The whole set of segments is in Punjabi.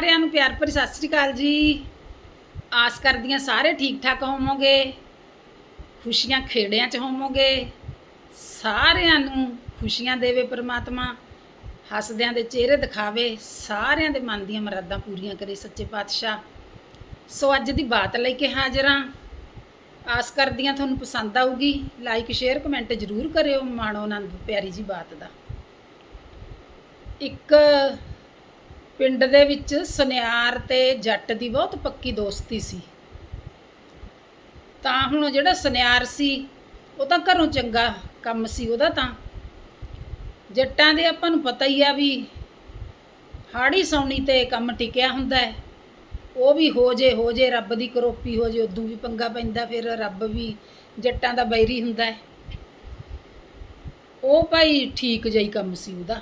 ਸਾਰਿਆਂ ਨੂੰ ਪਿਆਰ ਭਰੀ ਸਤਿ ਸ੍ਰੀ ਅਕਾਲ ਜੀ। ਆਸ ਕਰਦੀਆਂ ਸਾਰੇ ਠੀਕ ਠਾਕ ਹੋਵੋਗੇ, ਖੁਸ਼ੀਆਂ ਖੇੜਿਆਂ 'ਚ ਹੋਵੋਗੇ, ਸਾਰਿਆਂ ਨੂੰ ਖੁਸ਼ੀਆਂ ਦੇਵੇ ਪ੍ਰਮਾਤਮਾ, ਹੱਸਦਿਆਂ ਦੇ ਚਿਹਰੇ ਦਿਖਾਵੇ, ਸਾਰਿਆਂ ਦੇ ਮਨ ਦੀਆਂ ਮਰਾਦਾਂ ਪੂਰੀਆਂ ਕਰੇ ਸੱਚੇ ਪਾਤਸ਼ਾਹ। ਸੋ ਅੱਜ ਦੀ ਬਾਤ ਲੈ ਕੇ ਹਾਜ਼ਰ ਹਾਂ। ਆਸ ਕਰਦੀਆਂ ਤੁਹਾਨੂੰ ਪਸੰਦ ਆਊਗੀ ਲਾਈਕ ਸ਼ੇਅਰ ਕਮੈਂਟ ਜ਼ਰੂਰ ਕਰਿਓ ਮਾਣੋ ਆਨੰਦ ਪਿਆਰੀ ਜੀ ਬਾਤ ਦਾ। ਇੱਕ ਪਿੰਡ ਦੇ ਵਿੱਚ ਸੁਨਿਆਰ ਤੇ ਜੱਟ ਦੀ ਬਹੁਤ ਪੱਕੀ ਦੋਸਤੀ ਸੀ। ਤਾਂ ਹੁਣ ਜਿਹੜਾ ਸੁਨਿਆਰ ਸੀ, ਉਹ ਤਾਂ ਘਰੋਂ ਚੰਗਾ ਕੰਮ ਸੀ ਉਹਦਾ ਤਾਂ। ਜੱਟਾਂ ਦੇ ਆਪਾਂ ਨੂੰ ਪਤਾ ਹੀ ਆ ਵੀ ਹਾੜੀ ਸੌਣੀ ਤੇ ਕੰਮ ਟਿਕਿਆ ਹੁੰਦਾ ਹੈ। ਉਹ ਵੀ ਹੋ ਜੇ ਹੋ ਜੇ, ਰੱਬ ਦੀ ਕਰੋਪੀ ਹੋ ਜੇ, ਉਦੋਂ ਵੀ ਪੰਗਾ ਪੈਂਦਾ, ਫਿਰ ਰੱਬ ਵੀ ਜੱਟਾਂ ਦਾ ਬੈਰੀ ਹੁੰਦਾ ਹੈ। ਉਹ ਭਾਈ ਠੀਕ ਜਿਹੀ ਕੰਮ ਸੀ ਉਹਦਾ।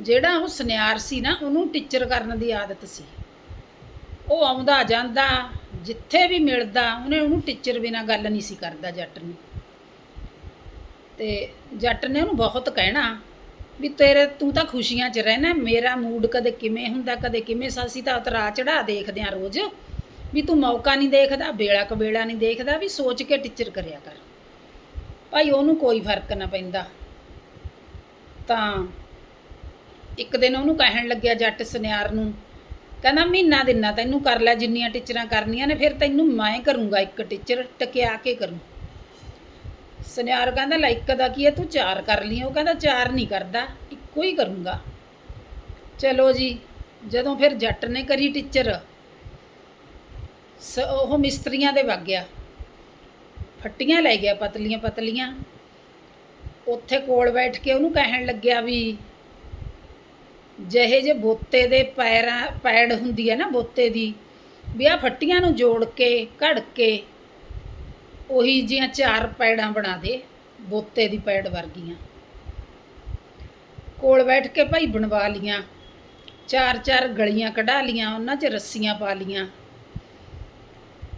ਜਿਹੜਾ ਉਹ ਸੁਨਿਆਰ ਸੀ ਨਾ, ਉਹਨੂੰ ਟੀਚਰ ਕਰਨ ਦੀ ਆਦਤ ਸੀ। ਉਹ ਆਉਂਦਾ, ਜਾਂਦਾ, ਜਿੱਥੇ ਵੀ ਮਿਲਦਾ, ਉਹਨੇ ਉਹਨੂੰ ਟੀਚਰ ਬਿਨਾ ਗੱਲ ਨਹੀਂ ਸੀ ਕਰਦਾ ਜੱਟ ਨੂੰ। ਤੇ ਜੱਟ ਨੇ ਉਹਨੂੰ ਬਹੁਤ ਕਹਿਣਾ ਵੀ ਤੇਰੇ ਤੂੰ ਤਾਂ ਖੁਸ਼ੀਆਂ 'ਚ ਰਹਿਣਾ, ਮੇਰਾ ਮੂਡ ਕਦੇ ਕਿਵੇਂ ਹੁੰਦਾ, ਕਦੇ ਕਿਵੇਂ ਸਾਸੀ ਤਾਂ ਉਤਰਾ ਚੜਾ ਦੇਖਦੇ ਆ ਰੋਜ਼ ਵੀ ਤੂੰ ਮੌਕਾ ਨਹੀਂ ਦੇਖਦਾ ਬੇੜਾ ਕਬੇੜਾ ਨਹੀਂ ਦੇਖਦਾ, ਵੀ ਸੋਚ ਕੇ ਟੀਚਰ ਕਰਿਆ ਕਰ। ਭਾਈ ਉਹਨੂੰ ਕੋਈ ਫ਼ਰਕ ਨਾ ਪੈਂਦਾ। ਤਾਂ ਇੱਕ ਦਿਨ ਉਹਨੂੰ ਕਹਿਣ ਲੱਗਿਆ ਜੱਟ ਸੁਨਿਆਰ ਨੂੰ। ਕਹਿੰਦਾ, ਮਹੀਨਾ ਦਿਨਾ ਤੈਨੂੰ ਕਰ ਲੈ, ਜਿੰਨੀਆਂ ਟੀਚਰਾਂ ਕਰਨੀਆਂ ਨੇ, ਫਿਰ ਤੈਨੂੰ ਮੈਂ ਕਰੂੰਗਾ ਇੱਕ ਟੀਚਰ, ਟਕਿਆ ਕੇ ਕਰੂੰ। ਸੁਨਿਆਰ ਕਹਿੰਦਾ, ਲੈ ਦਾ ਕੀ ਹੈ, ਤੂੰ ਚਾਰ ਕਰ ਲਈ। ਉਹ ਕਹਿੰਦਾ, ਚਾਰ ਨਹੀਂ ਕਰਦਾ, ਇੱਕੋ ਹੀ ਕਰੂੰਗਾ। ਚਲੋ ਜੀ, ਜਦੋਂ ਫਿਰ ਜੱਟ ਨੇ ਕਰੀ ਟੀਚਰ, ਸ ਉਹ ਮਿਸਤਰੀਆਂ ਦੇ ਵਗ ਗਿਆ। ਫੱਟੀਆਂ ਲੈ ਗਿਆ ਪਤਲੀਆਂ ਪਤਲੀਆਂ ਉੱਥੇ ਕੋਲ ਬੈਠ ਕੇ ਉਹਨੂੰ ਕਹਿਣ ਲੱਗਿਆ ਵੀ ਜਿਹੇ ਜੇ ਬੋਤੇ ਦੇ ਪੈਰਾਂ, ਪੈੜ ਹੁੰਦੀ ਹੈ ਨਾ ਬੋਤੇ ਦੀ, ਵੀ ਆ ਫੱਟੀਆਂ ਨੂੰ ਜੋੜ ਕੇ, ਘੜ ਕੇ ਉਹੀ ਜਿਹੀਆਂ ਚਾਰ ਪੈੜਾਂ ਬਣਾ ਦੇ, ਬੋਤੇ ਦੀ ਪੈੜ ਵਰਗੀਆਂ। ਕੋਲ ਬੈਠ ਕੇ ਭਾਈ ਬਣਵਾ ਲੀਆਂ, ਚਾਰ ਚਾਰ ਗਲੀਆਂ ਕਢਾ ਲੀਆਂ, ਉਹਨਾਂ 'ਚ ਰੱਸੀਆਂ ਪਾ ਲੀਆਂ।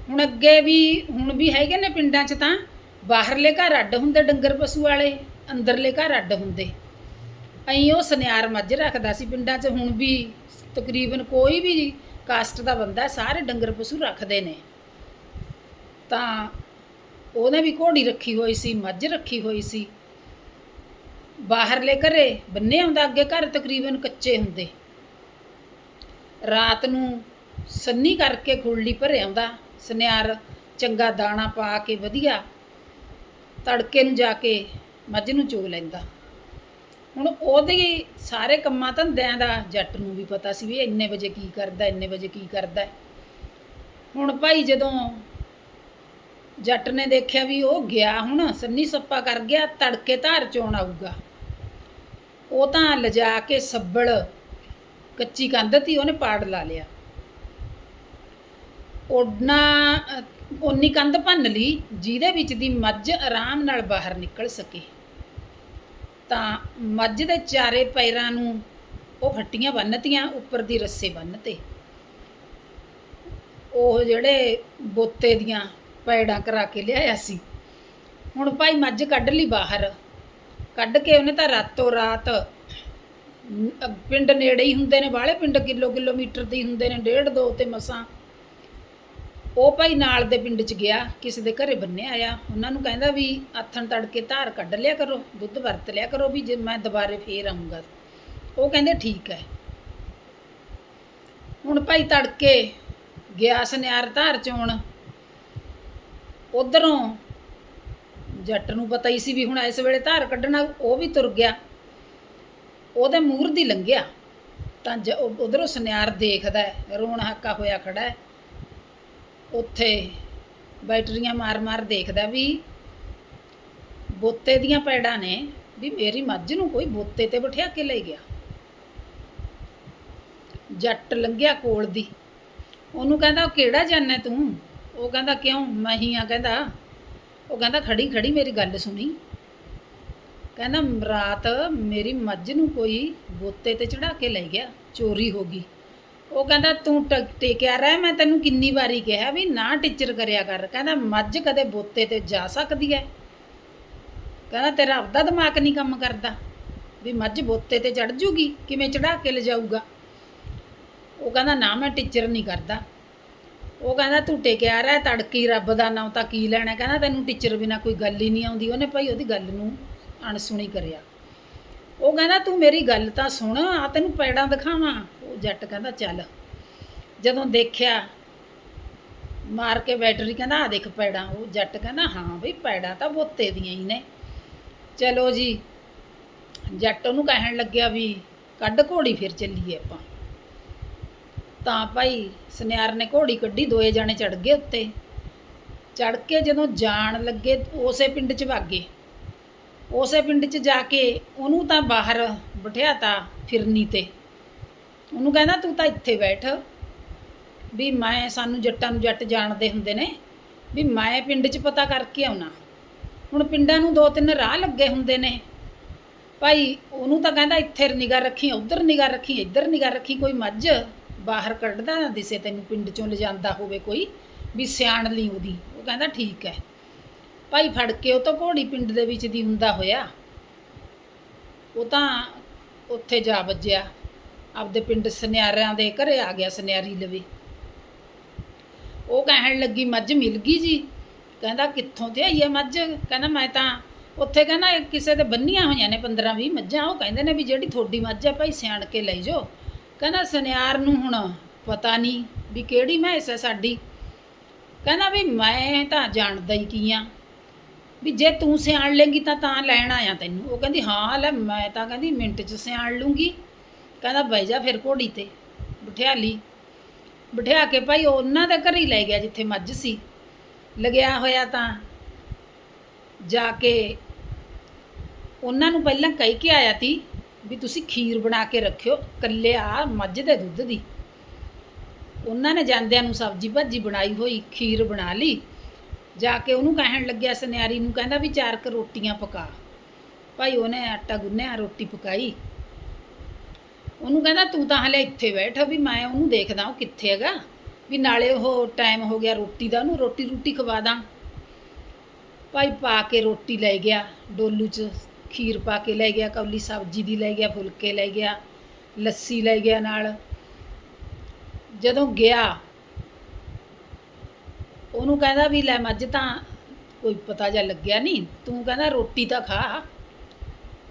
ਹੁਣ ਅੱਗੇ ਵੀ, ਹੁਣ ਵੀ ਹੈਗੇ ਨੇ ਪਿੰਡਾਂ 'ਚ ਤਾਂ, ਬਾਹਰਲੇ ਘਰ ਅੱਡ ਹੁੰਦੇ ਡੰਗਰ ਪਸ਼ੂ ਵਾਲੇ, ਅੰਦਰਲੇ ਘਰ ਅੱਡ ਹੁੰਦੇ। ਅਈ ਉਹ ਸੁਨਿਆਰ ਮੱਝ ਰੱਖਦਾ ਸੀ ਪਿੰਡਾਂ 'ਚ, ਹੁਣ ਵੀ ਤਕਰੀਬਨ ਕੋਈ ਵੀ ਕਾਸਟ ਦਾ ਬੰਦਾ ਸਾਰੇ ਡੰਗਰ ਪਸ਼ੂ ਰੱਖਦੇ ਨੇ। ਤਾਂ ਉਹਨੇ ਵੀ ਘੋੜੀ ਰੱਖੀ ਹੋਈ ਸੀ, ਮੱਝ ਰੱਖੀ ਹੋਈ ਸੀ। ਬਾਹਰਲੇ ਘਰੇ ਬੰਨੇ ਹੁੰਦਾ ਅੱਗੇ ਘਰ ਤਕਰੀਬਨ ਕੱਚੇ ਹੁੰਦੇ। ਰਾਤ ਨੂੰ ਸੰਨੀ ਕਰਕੇ ਖੁਰਲੀ ਭਰੇ ਆਉਂਦਾ, ਸੁਨਿਆਰ ਚੰਗਾ ਦਾਣਾ ਪਾ ਕੇ ਵਧੀਆ ਤੜਕੇ ਨੂੰ ਜਾ ਕੇ ਮੱਝ ਨੂੰ ਚੋ ਲੈਂਦਾ। ਹੁਣ ਉਹਦੇ ਸਾਰੇ ਕੰਮਾਂ ਧੰਦਿਆਂ ਦਾ ਜੱਟ ਨੂੰ ਵੀ ਪਤਾ ਸੀ ਵੀ ਇੰਨੇ ਵਜੇ ਕੀ ਕਰਦਾ, ਇੰਨੇ ਵਜੇ ਕੀ ਕਰਦਾ। ਹੁਣ ਭਾਈ ਜਦੋਂ ਜੱਟ ਨੇ ਦੇਖਿਆ ਵੀ ਉਹ ਗਿਆ ਹੁਣ, ਸੰਨੀ ਸੱਪਾ ਕਰ ਗਿਆ, ਤੜਕੇ ਧਾਰ ਚੋਣ ਆਊਗਾ। ਉਹ ਤਾਂ ਲਿਜਾ ਕੇ ਸੱਬਲ ਕੱਚੀ ਕੰਧ ਤੀ, ਉਹਨੇ ਪਾੜ ਲਾ ਲਿਆ। ਉਹਨਾ ਉਨੀ ਕੰਧ ਭੰਨ ਲਈ, ਜਿਹਦੇ ਵਿੱਚ ਦੀ ਮੱਝ ਆਰਾਮ ਨਾਲ ਬਾਹਰ ਨਿਕਲ ਸਕੇ। ਤਾਂ ਮੱਝ ਦੇ ਚਾਰੇ ਪੈਰਾਂ ਨੂੰ ਉਹ ਫੱਟੀਆਂ ਬੰਨਤੀਆਂ, ਉੱਪਰ ਦੀ ਰੱਸੇ ਬੰਨਤੇ। ਉਹ ਜਿਹੜੇ ਬੋਤੇ ਦੀਆਂ ਪੈੜਾਂ ਕਰਾ ਕੇ ਲਿਆਇਆ ਸੀ। ਹੁਣ ਭਾਈ ਮੱਝ ਕੱਢ ਲਈ ਬਾਹਰ। ਕੱਢ ਕੇ ਉਹਨੇ ਤਾਂ ਰਾਤੋਂ ਰਾਤ ਪਿੰਡ ਨੇੜੇ ਹੀ ਹੁੰਦੇ ਨੇ, ਬਾਹਲੇ ਪਿੰਡ ਕਿਲੋ ਕਿਲੋਮੀਟਰ ਦੀ ਹੁੰਦੇ ਨੇ ਡੇਢ ਦੋ ਤੇ ਮਸਾਂ ਉਹ ਭਾਈ ਨਾਲ ਦੇ ਪਿੰਡ 'ਚ ਗਿਆ, ਕਿਸੇ ਦੇ ਘਰੇ ਬੰਨੇ ਆਇਆ। ਉਹਨਾਂ ਨੂੰ ਕਹਿੰਦਾ ਵੀ ਆਥਣ ਤੜਕੇ ਧਾਰ ਕੱਢ ਲਿਆ ਕਰੋ, ਦੁੱਧ ਵਰਤ ਲਿਆ ਕਰੋ ਵੀ ਜੇ ਮੈਂ ਦੁਬਾਰੇ ਫੇਰ ਆਉਂਗਾ ਉਹ ਕਹਿੰਦੇ ਠੀਕ ਹੈ। ਹੁਣ ਭਾਈ ਤੜਕੇ ਗਿਆ ਸੁਨਿਆਰ ਧਾਰ ਚੋਣ। ਉਧਰੋਂ ਜੱਟ ਨੂੰ ਪਤਾ ਹੀ ਸੀ ਵੀ ਹੁਣ ਇਸ ਵੇਲੇ ਧਾਰ ਕੱਢਣਾ ਉਹ ਵੀ ਤੁਰ ਗਿਆ। ਉਹਦੇ ਮੂਹਰ ਦੀ ਲੰਘਿਆ। ਤਾਂ ਉਧਰੋਂ ਸੁਨਿਆਰ ਦੇਖਦਾ ਰੋਣ ਹਾਕਾ ਹੋਇਆ ਖੜਾ ਹੈ। ਉੱਥੇ ਬੈਟਰੀਆਂ ਮਾਰ-ਮਾਰ ਦੇਖਦਾ ਵੀ ਬੋਤੇ ਦੀਆਂ ਪੈੜਾਂ ਨੇ ਵੀ ਮੇਰੀ ਮੱਝ ਨੂੰ ਕੋਈ ਬੋਤੇ ਤੇ ਬਿਠਾ ਕੇ ਲੈ ਗਿਆ। ਜੱਟ ਲੰਘਿਆ ਕੋਲ ਦੀ। ਉਹਨੂੰ ਕਹਿੰਦਾ, ਉਹ ਕਿਹੜਾ ਜਾਣਾ ਤੂੰ? ਉਹ ਕਹਿੰਦਾ, ਕਿਉਂ? ਮੈਂ ਹੀ ਆ ਕਹਿੰਦਾ। ਉਹ ਕਹਿੰਦਾ, ਖੜੀ ਖੜੀ ਮੇਰੀ ਗੱਲ ਸੁਣੀ। ਕਹਿੰਦਾ, ਰਾਤ ਮੇਰੀ ਮੱਝ ਨੂੰ ਕੋਈ ਬੋਤੇ ਤੇ ਚੜਾ ਕੇ ਲੈ ਗਿਆ। ਚੋਰੀ ਹੋ ਗਈ। ਉਹ ਕਹਿੰਦਾ ਤੂੰ ਟ- ਟੇਕਿਆ ਰਹਿ, ਮੈਂ ਤੈਨੂੰ ਕਿੰਨੀ ਵਾਰੀ ਕਿਹਾ ਵੀ ਨਾ ਟੀਚਰ ਕਰਿਆ ਕਰ। ਕਹਿੰਦਾ ਮੱਝ ਕਦੇ ਬੋਤੇ ਤੇ ਜਾ ਸਕਦੀ ਹੈ ਕਹਿੰਦਾ ਤੇਰਾ ਆਪਦਾ ਦਿਮਾਗ ਨਹੀਂ ਕੰਮ ਕਰਦਾ ਵੀ ਮੱਝ ਬੋਤੇ ਤੇ ਚੜ ਜੂਗੀ, ਕਿਵੇਂ ਚੜਾ ਕੇ ਲਿਜਾਊਗਾ। ਉਹ ਕਹਿੰਦਾ ਨਾ, ਮੈਂ ਟੀਚਰ ਨਹੀਂ ਕਰਦਾ। ਉਹ ਕਹਿੰਦਾ ਤੂੰ ਟਿਕਿਆ ਰਹਿ, ਤੜਕੀ ਰੱਬ ਦਾ ਨਾਮ ਤਾਂ ਕੀ ਲੈਣਾ। ਕਹਿੰਦਾ ਤੈਨੂੰ ਟੀਚਰ ਬਿਨਾ ਕੋਈ ਗੱਲ ਹੀ ਨਹੀਂ ਆਉਂਦੀ। ਉਹਨੇ ਭਾਈ ਉਹਦੀ ਗੱਲ ਨੂੰ ਅਣਸੁਣੀ ਕਰਿਆ। ਉਹ ਕਹਿੰਦਾ ਤੂੰ ਮੇਰੀ ਗੱਲ ਤਾਂ ਸੁਣ ਆ ਤੈਨੂੰ ਪੈੜਾਂ ਦਿਖਾਵਾਂ। ਉਹ ਜੱਟ ਕਹਿੰਦਾ, ਚੱਲ। ਜਦੋਂ ਦੇਖਿਆ, ਮਾਰ ਕੇ ਬੈਟਰੀ ਕਹਿੰਦਾ ਆ ਦੇਖ ਪੈੜਾਂ। ਉਹ ਜੱਟ ਕਹਿੰਦਾ, ਹਾਂ ਬਈ, ਪੈੜਾਂ ਤਾਂ ਬੋਤੇ ਦੀਆਂ ਹੀ ਨੇ। ਚਲੋ ਜੀ, ਜੱਟ ਉਹਨੂੰ ਕਹਿਣ ਲੱਗਿਆ ਵੀ, ਕੱਢ ਘੋੜੀ ਫਿਰ ਚੱਲੀਏ ਆਪਾਂ। ਤਾਂ ਭਾਈ, ਸੁਨਿਆਰ ਨੇ ਘੋੜੀ ਕੱਢੀ, ਦੋਏ ਜਾਣੇ ਚੜ ਗਏ ਉੱਤੇ। ਚੜ ਕੇ ਜਦੋਂ ਜਾਣ ਲੱਗੇ, ਉਸੇ ਪਿੰਡ 'ਚ ਵਾਗੇ ਉਸੇ ਪਿੰਡ 'ਚ ਜਾ ਕੇ ਉਹਨੂੰ ਤਾਂ ਬਾਹਰ ਬਿਠਾਤਾ ਫਿਰਨੀ ਤੇ। ਉਹਨੂੰ ਕਹਿੰਦਾ ਤੂੰ ਤਾਂ ਇੱਥੇ ਬੈਠ। ਵੀ ਮੈਂ ਸਾਨੂੰ ਜੱਟਾਂ ਨੂੰ ਜੱਟ ਜਾਣਦੇ ਹੁੰਦੇ ਨੇ। ਵੀ ਮੈਂ ਪਿੰਡ 'ਚ ਪਤਾ ਕਰਕੇ ਆਉਣਾ। ਹੁਣ ਪਿੰਡਾਂ ਨੂੰ ਦੋ ਤਿੰਨ ਰਾਹ ਲੱਗੇ ਹੁੰਦੇ ਨੇ। ਭਾਈ ਉਹਨੂੰ ਤਾਂ ਕਹਿੰਦਾ ਇੱਥੇ ਨਿਗਾਹ ਰੱਖੀ, ਉੱਧਰ ਨਿਗਾਹ ਰੱਖੀ, ਇੱਧਰ ਨਿਗਾਹ ਰੱਖੀ, ਕੋਈ ਮੱਝ ਬਾਹਰ ਕੱਢਦਾ ਨਾ ਦਿਸੇ ਤੈਨੂੰ ਪਿੰਡ ਚੋਂ ਲਿਜਾਂਦਾ ਹੋਵੇ ਕੋਈ। ਵੀ ਸਿਆਣ ਲਈ ਉਹਦੀ। ਉਹ ਕਹਿੰਦਾ ਠੀਕ ਹੈ। ਭਾਈ ਫੜ ਕੇ ਉਹ ਤਾਂ ਘੋੜੀ ਪਿੰਡ ਦੇ ਵਿੱਚ ਦੀ ਹੁੰਦਾ ਹੋਇਆ। ਉਹ ਤਾਂ ਉੱਥੇ ਜਾ ਵੱਜਿਆ। ਆਪਦੇ ਪਿੰਡ ਸੁਨਿਆਰਿਆਂ ਦੇ ਘਰੇ ਆ ਗਿਆ ਸੁਨਿਆਰੀ ਲਵੇ। ਉਹ ਕਹਿਣ ਲੱਗੀ, ਮੱਝ ਮਿਲ ਗਈ ਜੀ। ਕਹਿੰਦਾ, ਕਿੱਥੋਂ ਤੇ ਆਈ ਹੈ ਮੱਝ? ਕਹਿੰਦਾ, ਮੈਂ ਤਾਂ ਉੱਥੇ ਕਹਿੰਦਾ, ਕਿਸੇ ਦੇ ਬੰਨੀਆਂ ਹੋਈਆਂ ਨੇ 15 20 ਮੱਝਾਂ। ਉਹ ਕਹਿੰਦੇ ਨੇ ਵੀ ਜਿਹੜੀ ਤੁਹਾਡੀ ਮੱਝ ਆ ਭਾਈ, ਸਿਆਣ ਕੇ ਲੈ ਜਾਓ। ਕਹਿੰਦਾ, ਸੁਨਿਆਰ ਨੂੰ ਹੁਣ ਪਤਾ ਨਹੀਂ ਵੀ ਕਿਹੜੀ ਮੈਸ ਹੈ ਸਾਡੀ। ਕਹਿੰਦਾ ਵੀ ਮੈਂ ਤਾਂ ਜਾਣਦਾ ਹੀ ਕੀ ਆ। ਵੀ ਜੇ ਤੂੰ ਸਿਆਣ ਲੇਂਗੀ ਤਾਂ ਤਾਂ ਲੈਣ ਆਇਆ ਤੈਨੂੰ। ਉਹ ਕਹਿੰਦੀ, ਹਾਂ, ਲੈ ਮੈਂ ਤਾਂ ਕਹਿੰਦੀ, ਮਿੰਟ 'ਚ ਸਿਆਣ ਲੂੰਗੀ। ਕਹਿੰਦਾ ਬਹਿ ਜਾ ਫਿਰ ਘੋੜੀ ਤੇ ਬਿਠਾ ਲਈ ਬਿਠਾ ਕੇ ਭਾਈ ਉਹਨਾਂ ਦੇ ਘਰ ਹੀ ਲੈ ਗਿਆ ਜਿੱਥੇ ਮੱਝ ਸੀ। ਲਗਿਆ ਹੋਇਆ ਤਾਂ ਜਾ ਕੇ ਉਹਨਾਂ ਨੂੰ ਪਹਿਲਾਂ ਕਹਿ ਕੇ ਆਇਆ ਤੀ ਵੀ ਤੁਸੀਂ ਖੀਰ ਬਣਾ ਕੇ ਰੱਖਿਓ ਕੱਲਿਆ ਮੱਝ ਦੇ ਦੁੱਧ ਦੀ। ਉਹਨਾਂ ਨੇ ਜਾਂਦਿਆਂ ਨੂੰ ਸਬਜ਼ੀ ਭਾਜੀ ਬਣਾਈ ਹੋਈ, ਖੀਰ ਬਣਾ ਲਈ। ਜਾ ਕੇ ਉਹਨੂੰ ਕਹਿਣ ਲੱਗਿਆ ਸੁਨਿਆਰੀ ਨੂੰ ਕਹਿੰਦਾ ਵੀ ਚਾਰ ਕ ਰੋਟੀਆਂ ਪਕਾ। ਭਾਈ ਉਹਨੇ ਆਟਾ ਗੁੰਨਿਆ, ਰੋਟੀ ਪਕਾਈ। ਉਹਨੂੰ ਕਹਿੰਦਾ ਤੂੰ ਤਾਂ ਹਲੇ ਇੱਥੇ ਬੈਠ ਵੀ ਮੈਂ ਉਹਨੂੰ ਦੇਖਦਾ ਉਹ ਕਿੱਥੇ ਹੈਗਾ। ਵੀ ਨਾਲੇ ਉਹ ਟਾਈਮ ਹੋ ਗਿਆ ਰੋਟੀ ਦਾ, ਉਹਨੂੰ ਰੋਟੀ ਰੂਟੀ ਖਵਾ ਦਾਂ। ਭਾਈ ਪਾ ਕੇ ਰੋਟੀ ਲੈ ਗਿਆ, ਡੋਲੂ 'ਚ ਖੀਰ ਪਾ ਕੇ ਲੈ ਗਿਆ, ਕੌਲੀ ਸਬਜ਼ੀ ਦੀ ਲੈ ਗਿਆ, ਫੁਲਕੇ ਲੈ ਗਿਆ, ਲੱਸੀ ਲੈ ਗਿਆ ਨਾਲ। ਜਦੋਂ ਗਿਆ, ਉਹਨੂੰ ਕਹਿੰਦਾ ਵੀ ਲੈ ਮੱਝ ਤਾਂ ਕੋਈ ਪਤਾ ਜਾਂ ਲੱਗਿਆ ਨਹੀਂ ਤੂੰ ਕਹਿੰਦਾ ਰੋਟੀ ਤਾਂ ਖਾ।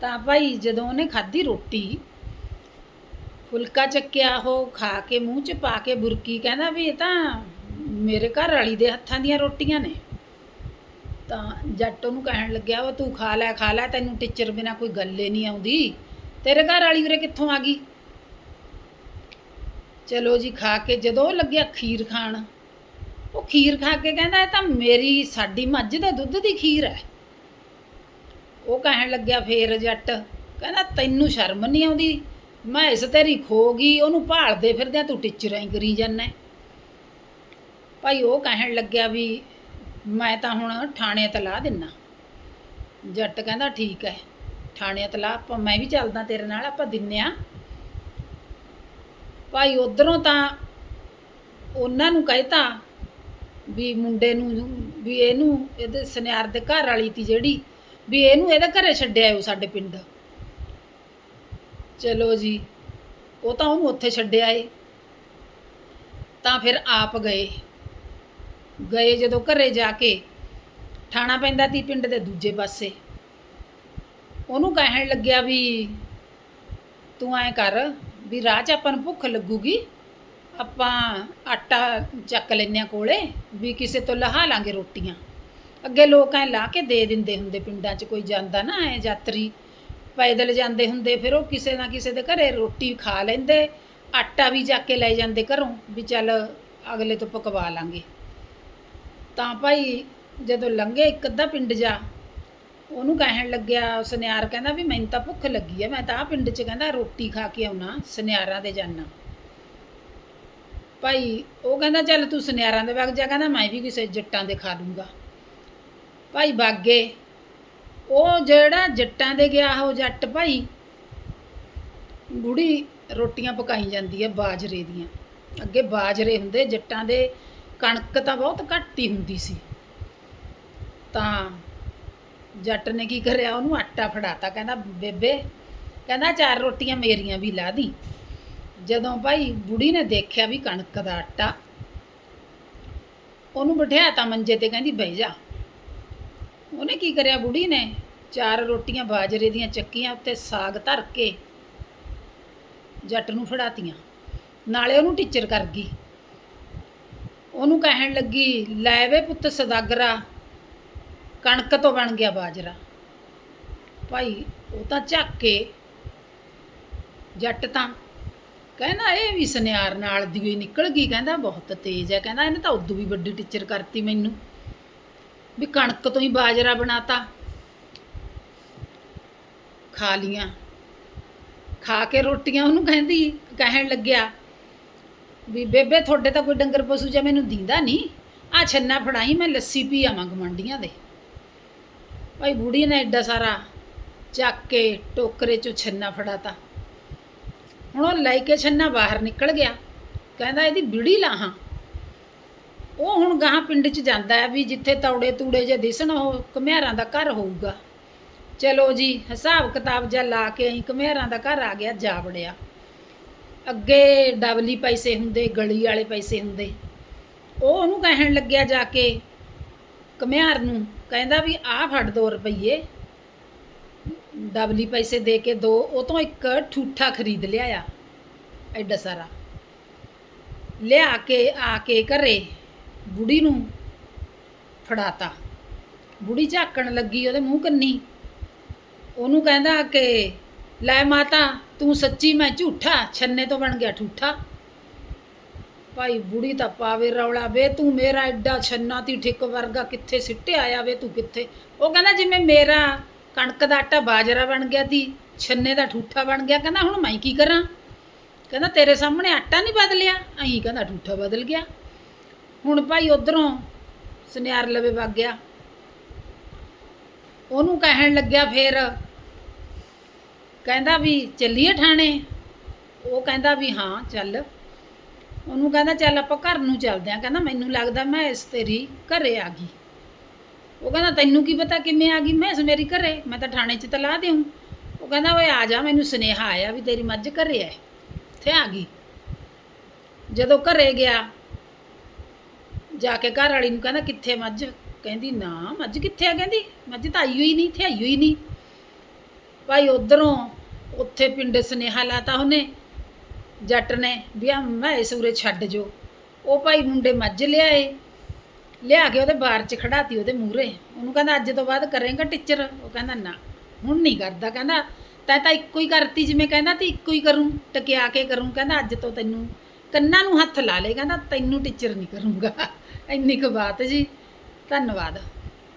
ਤਾਂ ਭਾਈ ਜਦੋਂ ਉਹਨੇ ਖਾਧੀ ਰੋਟੀ ਫੁਲਕਾ ਚੱਕਿਆ ਉਹ, ਖਾ ਕੇ ਮੂੰਹ 'ਚ ਪਾ ਕੇ ਬੁਰਕੀ, ਕਹਿੰਦਾ ਵੀ ਇਹ ਤਾਂ ਮੇਰੇ ਘਰ ਵਾਲੀ ਦੇ ਹੱਥਾਂ ਦੀਆਂ ਰੋਟੀਆਂ ਨੇ। ਤਾਂ ਜੱਟ ਉਹਨੂੰ ਕਹਿਣ ਲੱਗਿਆ ਵਾ ਤੂੰ ਖਾ ਲੈ ਖਾ ਲੈ, ਤੈਨੂੰ ਟੀਚਰ ਬਿਨਾ ਕੋਈ ਗੱਲ ਹੀ ਨਹੀਂ ਆਉਂਦੀ। ਤੇਰੇ ਘਰ ਵਾਲੀ ਉਰੇ ਕਿੱਥੋਂ ਆ ਗਈ? ਚਲੋ ਜੀ, ਖਾ ਕੇ ਜਦੋਂ ਉਹ ਲੱਗਿਆ ਖੀਰ ਖਾਣ, ਉਹ ਖੀਰ ਖਾ ਕੇ ਕਹਿੰਦਾ, ਇਹ ਤਾਂ ਮੇਰੀ, ਸਾਡੀ ਮੱਝ ਦੇ ਦੁੱਧ ਦੀ ਖੀਰ ਹੈ। ਉਹ ਕਹਿਣ ਲੱਗਿਆ ਫੇਰ ਜੱਟ, ਕਹਿੰਦਾ ਤੈਨੂੰ ਸ਼ਰਮ ਨਹੀਂ ਆਉਂਦੀ? ਮੈਂ ਇਸ ਤੇਰੀ ਖੋ ਗਈ, ਉਹਨੂੰ ਭਾਲਦੇ ਫਿਰਦਿਆਂ ਤੂੰ ਟੀਚਰਾਂ ਹੀ ਕਰੀ ਜਾਂਦਾ ਭਾਈ ਉਹ ਕਹਿਣ ਲੱਗਿਆ ਵੀ ਮੈਂ ਤਾਂ ਹੁਣ ਥਾਣੇ ਤਲਾ ਦਿੰਨਾ। ਜੱਟ ਕਹਿੰਦਾ ਠੀਕ ਹੈ ਥਾਣੇ ਤਲਾ ਆਪਾਂ ਮੈਂ ਵੀ ਚੱਲਦਾ ਤੇਰੇ ਨਾਲ, ਆਪਾਂ ਦਿੰਨੇ ਆ। ਭਾਈ ਉਧਰੋਂ ਤਾਂ ਉਹਨਾਂ ਨੂੰ ਕਹਿਤਾ ਵੀ ਮੁੰਡੇ ਨੂੰ ਵੀ ਇਹਨੂੰ ਇਹਦੇ ਸੁਨਿਆਰ ਦੇ ਘਰ ਵਾਲੀ ਤੀ ਜਿਹੜੀ, ਵੀ ਇਹਨੂੰ ਇਹਦੇ ਘਰੇ ਛੱਡਿਆ ਆਇਓ ਸਾਡੇ ਪਿੰਡ। ਚਲੋ ਜੀ, ਉਹ ਤਾਂ ਉਹਨੂੰ ਉੱਥੇ ਛੱਡਿਆ ਏ। ਤਾਂ ਫਿਰ ਆਪ ਗਏ। ਗਏ ਜਦੋਂ ਘਰੇ ਜਾ ਕੇ, ਠਾਣਾ ਪੈਂਦਾ ਤੀ ਪਿੰਡ ਦੇ ਦੂਜੇ ਪਾਸੇ। ਉਹਨੂੰ ਕਹਿਣ ਲੱਗਿਆ ਵੀ, ਤੂੰ ਐਂ ਕਰ ਵੀ ਰਾਹ 'ਚ ਆਪਾਂ ਨੂੰ ਭੁੱਖ ਲੱਗੂਗੀ, ਆਪਾਂ ਆਟਾ ਚੱਕ ਲੈਨੇ ਆ ਕੋਲੇ ਵੀ ਕਿਸੇ ਤੋਂ ਲਹਾ ਲਾਂਗੇ ਰੋਟੀਆਂ। ਅੱਗੇ ਲੋਕ ਐ ਲਾ ਕੇ ਦੇ ਦਿੰਦੇ ਹੁੰਦੇ ਪਿੰਡਾਂ 'ਚ, ਕੋਈ ਜਾਂਦਾ ਨਾ ਐ ਯਾਤਰੀ। ਪੈਦਲ ਜਾਂਦੇ ਹੁੰਦੇ, ਫਿਰ ਉਹ ਕਿਸੇ ਨਾ ਕਿਸੇ ਦੇ ਘਰੇ ਰੋਟੀ ਖਾ ਲੈਂਦੇ, ਆਟਾ ਵੀ ਚੱਕ ਕੇ ਲੈ ਜਾਂਦੇ ਘਰੋਂ, ਵੀ ਚੱਲ ਅਗਲੇ ਤੋਂ ਪਕਵਾ ਲਾਂਗੇ। ਤਾਂ ਭਾਈ ਜਦੋਂ ਲੰਘੇ ਇੱਕ ਅੱਧਾ ਪਿੰਡ ਜਾ, ਉਹਨੂੰ ਕਹਿਣ ਲੱਗਿਆ, ਸੁਨਿਆਰ ਕਹਿੰਦਾ ਵੀ ਮੈਨੂੰ ਤਾਂ ਭੁੱਖ ਲੱਗੀ ਐ ਮੈਂ ਤਾਂ ਆ ਪਿੰਡ 'ਚ ਕਹਿੰਦਾ ਰੋਟੀ ਖਾ ਕੇ ਆਉਣਾ, ਸੁਨਿਆਰਾਂ ਦੇ ਜਾਣਾ ਭਾਈ ਉਹ ਕਹਿੰਦਾ, ਚੱਲ ਤੂੰ ਸੁਨਿਆਰਾਂ ਦੇ ਵਗ ਜਾ, ਕਹਿੰਦਾ ਮੈਂ ਵੀ ਕਿਸੇ ਜੱਟਾਂ ਦੇ ਖਾ ਲੂੰਗਾ। ਭਾਈ ਬਾਗੇ ਉਹ ਜਿਹੜਾ ਜੱਟਾਂ ਦੇ ਗਿਆ ਉਹ ਜੱਟ ਭਾਈ, ਬੁੜੀ ਰੋਟੀਆਂ ਪਕਾਈ ਜਾਂਦੀ ਹੈ ਬਾਜਰੇ ਦੀਆਂ। ਅੱਗੇ ਬਾਜਰੇ ਹੁੰਦੇ, ਜੱਟਾਂ ਦੇ ਕਣਕ ਤਾਂ ਬਹੁਤ ਘੱਟ ਹੀ ਹੁੰਦੀ ਸੀ। ਤਾਂ ਜੱਟ ਨੇ ਕੀ ਕਰਿਆ, ਉਹਨੂੰ ਆਟਾ ਫੜਾਤਾ, ਕਹਿੰਦਾ, ਬੇਬੇ, ਕਹਿੰਦਾ, ਚਾਰ ਰੋਟੀਆਂ ਮੇਰੀਆਂ ਵੀ ਲਾ ਦੀ। ਜਦੋਂ ਭਾਈ ਬੁੜੀ ਨੇ ਦੇਖਿਆ ਵੀ ਕਣਕ ਦਾ ਆਟਾ, ਉਹਨੂੰ ਬਿਠਾਇਆ ਤਾਂ ਮੰਜੇ ਤੇ ਕਹਿੰਦੀ, ਬਹਿ ਜਾ। ਉਹਨੇ ਕੀ ਕਰਿਆ ਬੁੜੀ ਨੇ? ਚਾਰ ਰੋਟੀਆਂ ਬਾਜਰੇ ਦੀਆਂ ਚੱਕੀਆਂ ਉੱਤੇ ਸਾਗ ਧਰ ਕੇ ਜੱਟ ਨੂੰ ਫੜਾਤੀਆਂ। ਨਾਲੇ ਉਹਨੂੰ ਟੀਚਰ ਕਰ ਗਈ। ਉਹਨੂੰ ਕਹਿਣ ਲੱਗੀ, ਲੈ ਵੇ ਪੁੱਤ ਸਦਾਗਰਾ, ਕਣਕ ਤੋਂ ਬਣ ਗਿਆ ਬਾਜਰਾ। ਭਾਈ, ਉਹ ਤਾਂ ਝੱਕ ਕੇ ਜੱਟ ਤਾਂ ਕਹਿੰਦਾ ਇਹ ਵੀ ਸੁਨਿਆਰ ਨਾਲ ਦੀ ਹੋਈ ਨਿਕਲ ਗਈ, ਕਹਿੰਦਾ ਬਹੁਤ ਤੇਜ਼ ਹੈ, ਕਹਿੰਦਾ ਇਹਨੇ ਤਾਂ ਉਦੋਂ ਵੀ ਵੱਡੀ ਟੀਚਰ ਕਰਤੀ ਮੈਨੂੰ। ਵੀ ਕਣਕ ਤੋਂ ਹੀ ਬਾਜਰਾ ਬਣਾਤਾ। ਖਾ ਲੀਆਂ। ਖਾ ਕੇ ਰੋਟੀਆਂ ਉਹਨੂੰ ਕਹਿੰਦੀ, ਕਹਿਣ ਲੱਗਿਆ ਵੀ ਬੇਬੇ ਤੁਹਾਡੇ ਤਾਂ ਕੋਈ ਡੰਗਰ ਪਸ਼ੂ ਜਾਂ ਮੈਨੂੰ ਦਿੰਦਾ ਨਹੀਂ। ਆ ਛੰਨਾ ਫੜਾਈ, ਮੈਂ ਲੱਸੀ ਪੀ ਆਵਾਂ ਗਮੰਡੀਆਂ ਦੇ। ਭਾਈ ਬੁੜੀ ਨੇ ਐਡਾ ਸਾਰਾ ਚੱਕ ਕੇ ਟੋਕਰੇ ਚੋਂ ਛੰਨਾ ਫੜਾਤਾ। ਹੁਣ ਉਹ ਲੈ ਕੇ ਛੰਨਾ ਬਾਹਰ ਨਿਕਲ ਗਿਆ। ਕਹਿੰਦਾ, ਇਹਦੀ ਬਿੜੀ ਲਾਹਾਂ। ਉਹ ਹੁਣ ਗਾਹਾਂ ਪਿੰਡ 'ਚ ਜਾਂਦਾ ਹੈ ਵੀ ਜਿੱਥੇ ਤੌੜੇ ਤੂੜੇ ਜੇ ਦਿਸਣ, ਉਹ ਘਮਿਆਰਾਂ ਦਾ ਘਰ ਹੋਊਗਾ। ਚਲੋ ਜੀ, ਹਿਸਾਬ ਕਿਤਾਬ ਜਾਂ ਲਾ ਕੇ ਅਸੀਂ ਘਮਿਆਰਾਂ ਦਾ ਘਰ ਆ ਗਿਆ, ਜਾ ਵੜਿਆ। ਅੱਗੇ ਡਬਲੀ ਪੈਸੇ ਹੁੰਦੇ, ਗਲੀ ਵਾਲੇ ਪੈਸੇ ਹੁੰਦੇ। ਉਹ ਉਹਨੂੰ ਕਹਿਣ ਲੱਗਿਆ ਜਾ ਕੇ, ਘਮਿਆਰ ਨੂੰ, ਕਹਿੰਦਾ ਵੀ ਆਹ ਫੜ 2 ਰੁਪਈਏ। ਡਬਲੀ ਪੈਸੇ ਦੇ ਕੇ ਦੋ, ਉਹ ਤੋਂ ਇੱਕ ਠੂਠਾ ਖਰੀਦ ਲਿਆਇਆ, ਐਡਾ ਸਾਰਾ। ਲਿਆ ਕੇ ਆ ਕੇ ਘਰੇ ਬੁੜੀ ਨੂੰ ਫੜਾਤਾ। ਬੁੜੀ ਝਾਕਣ ਲੱਗੀ, ਉਹਦੇ ਮੂੰਹ ਕੰਨੀ। ਉਹਨੂੰ ਕਹਿੰਦਾ ਕਿ, ਲੈ ਮਾਤਾ, ਤੂੰ ਸੱਚੀ ਮੈਂ ਝੂਠਾ, ਛੰਨੇ ਤੋਂ ਬਣ ਗਿਆ ਠੂਠਾ। ਭਾਈ, ਬੁੜੀ ਤਾਂ ਪਾਵੇ ਰੌਲਾ, ਵੇ ਤੂੰ ਮੇਰਾ ਐਡਾ ਛੰਨਾ ਤੀ ਠਿੱਕ ਵਰਗਾ ਕਿੱਥੇ ਸਿੱਟੇ ਆਇਆ ਵੇ ਤੂੰ ਕਿੱਥੇ? ਉਹ ਕਹਿੰਦਾ, ਜਿਵੇਂ ਮੇਰਾ ਕਣਕ ਦਾ ਆਟਾ ਬਾਜਰਾ ਬਣ ਗਿਆ ਤੀ, ਛੰਨੇ ਦਾ ਠੂਠਾ ਬਣ ਗਿਆ, ਕਹਿੰਦਾ, ਹੁਣ ਮੈਂ ਕੀ ਕਰਾਂ? ਕਹਿੰਦਾ, ਤੇਰੇ ਸਾਹਮਣੇ ਆਟਾ ਨਹੀਂ ਬਦਲਿਆ। ਅਹੀਂ ਕਹਿੰਦਾ, ਠੂਠਾ ਬਦਲ ਗਿਆ। ਹੁਣ ਭਾਈ ਉਧਰੋਂ ਸੁਨਿਆਰ ਲਵੇ ਵਗ ਗਿਆ। ਉਹਨੂੰ ਕਹਿਣ ਲੱਗਿਆ ਫੇਰ, ਕਹਿੰਦਾ ਵੀ ਚੱਲੀਏ ਥਾਣੇ ਉਹ ਕਹਿੰਦਾ ਵੀ ਹਾਂ, ਚੱਲ। ਉਹਨੂੰ ਕਹਿੰਦਾ, ਚੱਲ ਆਪਾਂ ਘਰ ਨੂੰ ਚੱਲਦੇ ਆਂ ਕਹਿੰਦਾ, ਮੈਨੂੰ ਲੱਗਦਾ ਮੈਂ ਇਸ ਤੇਰੀ ਘਰੇ ਆ ਗਈ। ਉਹ ਕਹਿੰਦਾ, ਤੈਨੂੰ ਕੀ ਪਤਾ ਕਿਵੇਂ ਆ ਗਈ? ਮੈਂ ਇਸ ਮੇਰੀ ਘਰੇ, ਮੈਂ ਤਾਂ ਥਾਣੇ 'ਚ ਤਲਾ ਦਿਉ ਉਹ ਕਹਿੰਦਾ, ਓਏ ਆ ਜਾ, ਮੈਨੂੰ ਸੁਨੇਹਾ ਆਇਆ ਵੀ ਤੇਰੀ ਮੱਝ ਘਰੇ ਐ ਇੱਥੇ ਆ ਗਈ। ਜਦੋਂ ਘਰੇ ਗਿਆ ਜਾ ਕੇ ਘਰ ਵਾਲੀ ਨੂੰ ਕਹਿੰਦਾ, ਕਿੱਥੇ ਮੱਝ? ਕਹਿੰਦੀ, ਨਾ, ਮੱਝ ਕਿੱਥੇ ਆ? ਕਹਿੰਦੀ, ਮੱਝ ਤਾਂ ਆਈ ਹੋਈ ਨਹੀਂ, ਇੱਥੇ ਆਈ ਹੋਈ ਨਹੀਂ। ਭਾਈ ਉਧਰੋਂ ਉੱਥੇ ਪਿੰਡ ਸੁਨੇਹਾ ਲਾਤਾ ਉਹਨੇ, ਜੱਟ ਨੇ, ਵੀ ਆ ਮੈਂ ਇਸ ਉਰੇ ਛੱਡ ਜੋ। ਉਹ ਭਾਈ ਮੁੰਡੇ ਮੱਝ ਲਿਆਏ, ਲਿਆ ਕੇ ਉਹਦੇ ਬਾਰ 'ਚ ਖੜਾਤੀ ਉਹਦੇ ਮੂਹਰੇ। ਉਹਨੂੰ ਕਹਿੰਦਾ, ਅੱਜ ਤੋਂ ਬਾਅਦ ਕਰੇਗਾ ਟੀਚਰ? ਉਹ ਕਹਿੰਦਾ, ਨਾ, ਹੁਣ ਨਹੀਂ ਕਰਦਾ। ਕਹਿੰਦਾ, ਤੈਂ ਤਾਂ ਇੱਕੋ ਹੀ ਕਰਤੀ ਜਿਵੇਂ ਕਹਿੰਦਾ, ਤੇ ਇੱਕੋ ਹੀ ਕਰੂੰ, ਟਕਿਆ ਕੇ ਕਰੂੰ। ਕਹਿੰਦਾ, ਅੱਜ ਤੋਂ ਤੈਨੂੰ ਕੰਨਾਂ ਨੂੰ ਹੱਥ ਲਾ ਲੇ ਨਾ, ਤੈਨੂੰ ਟੀਚਰ ਨਹੀਂ ਕਰੂੰਗਾ। ਇੰਨੀ ਕੁ ਬਾਤ ਜੀ। ਧੰਨਵਾਦ।